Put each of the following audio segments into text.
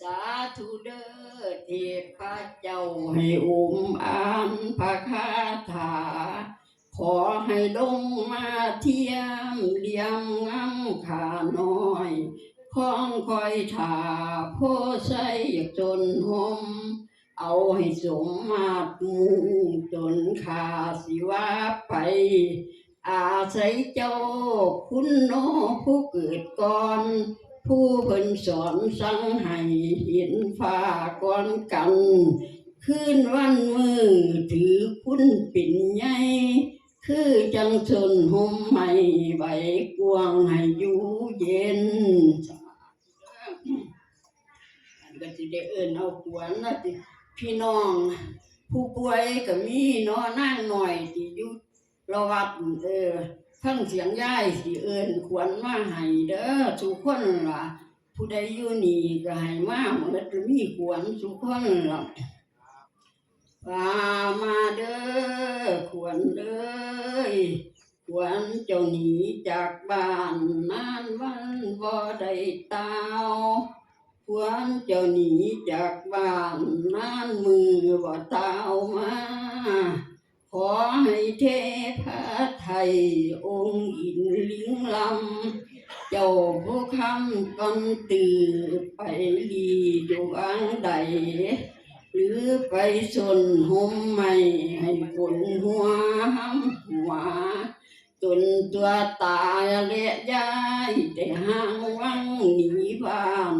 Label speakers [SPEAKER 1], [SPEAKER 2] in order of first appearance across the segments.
[SPEAKER 1] สาธุเด้อเทพเจ้าให้อุ้มอานพระคาถา ขอให้ลงมาเทียมเลี้ยงงำขาน้อยคองคอยถาโพใส่จนหมเอาให้สมมาตมุงจนขาสิว่าไป อาศัยเจ้าคุณโนผู้เกิดก่อน ผู้เพิ่นสอนสั่งให้เห็นฟ้าก่อนกันคืนวันมือถือคุณปิ่นใหญ่คือจังสนห่มใหม่ใบกวางให้อยู่เย็นอันก็สิได้เอิ้นเอาขวนนะติพี่น้อง ผู้ป่วยก็มีเนาะนั่งหน่อยที่อยู่ระวัดเออ ฟังเสียงย่ายสิเอิ้นขวนมาให้เด้อทุกคนล่ะ ผู้ใดอยู่นี่ก็ให้มาหมดมีขวนทุกคนล่ะพามาเด้อขวนเอ้ยขวนเจ้าหนีจากบ้านนานวันบ่ได้ตาวควรเจ้าหนีจากบ้านนานมือบ่เต้ามา ขอให้เทพ ไทยองค์อินลิงลำ เจ้าผู้คำก่อนตื่นไปลีอยู่อังใด หรือไปสนหมไม่ให้ฝนหัวห้ำหัวจนตัวตายและยายแต่ห่างวังหนีบ้าน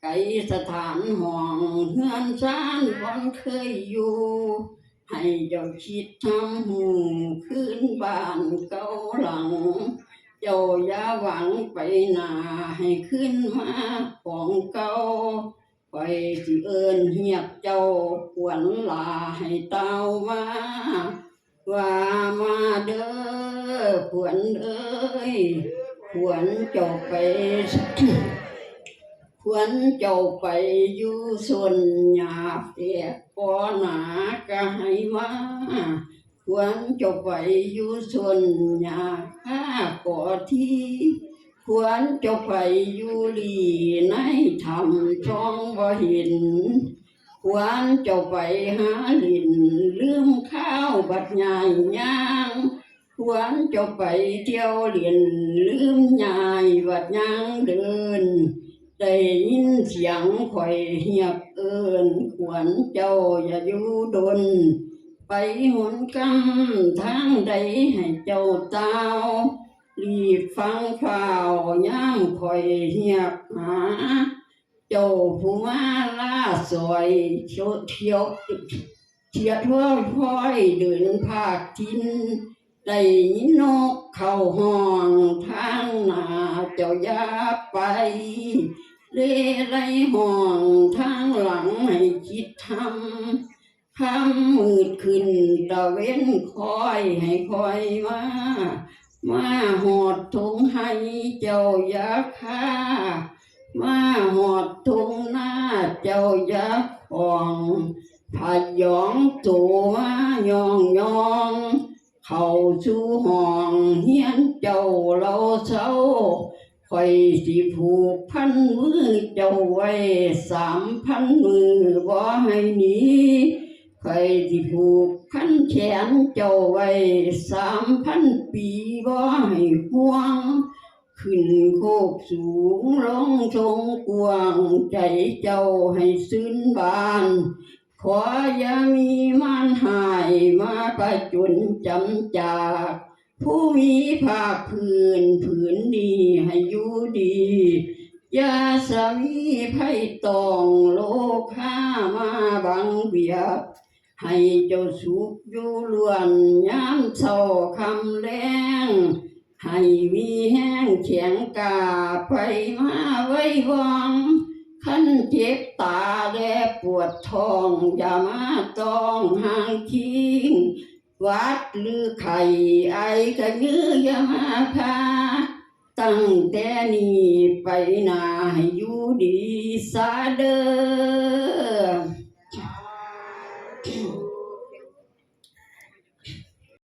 [SPEAKER 1] ไกลสถานห้องเฮือนซานบ่อนเคยอยู่ ให้เจ้าคิดทำหูขึ้นบ้านเก่าหลัง เจ้าอย่าหวังไปหนาให้ขึ้นมาของเก่าไปสิเอิญเหียบเจ้าขวนลาให้เต้ามาว่ามาเด้อขวนเอ้ยขวนเจ้าไป ควรเจ้าไปอยู่ส่วนหยาเสียก่อหนาก็ให้มาควรเจ้าไปอยู่ส่วนหยาข้าก่อที่ควรเจ้าไปอยู่ลีในธรรมช่องบ่เห็นควรเจ้าไปหาลินลืมข้าวบัดใหญ่ย่างควรเจ้าไปเที่ยวเรียนลืมใหญ่บัดย่างเดิน ได้ยินเสียงข่อยเหียบเอินขวัญเจ้าอย่าอยู่ดน ไปหนกำทางใดให้เจ้าเต้ารีบฟังข่าวย่างข่อยเหียบหา เจ้าผู้มาล่าสวยเที่ยวเที่ยวเที่ยวทั่วพ้อยเดินภาคทินได้ยินนกเข้าห้องทางหน้าเจ้าอย่าไป เร่ไรห้องทางหลังให้คิดทำคำมืดขึ้นตะเว้นคอยให้คอยมามาหอดทงให้เจ้ายาค่ามาหอดทงหน้าเจ้าย่าของพายองตัวมายองยอง เข้าสู่ห้องเฮียนเจ้าเราเศร้า ข่อยสิผูกพันมือเจ้าไว้สามพันมือบ่ให้หนีข่อยสิผูกพันแขนเจ้าไว้สามพันปีบ่ให้ห่วง ขึ้นโคกสูงลงทรงกว้างใจเจ้าให้ซึ้นบาน ขออย่ามีมานหายมาประจุนจำจาก ผู้มีภาคพื้นผืนดีให้อยู่ดียาสามีไพ่ตองโลกข้ามาบังเบียให้เจ้าสุขอยู่ล้วนยามเศร้าคำแรงให้มีแห้งเขียงกาไปมาไว้วางขั้นเจ็บตาและปวดท้องอย่ามาต้องห่างคิง วัดหรือไข่ไอ้ก็ยื้อยามาพาตั้งแต่นี้ไปนาให้อยู่ดีสาเด้อ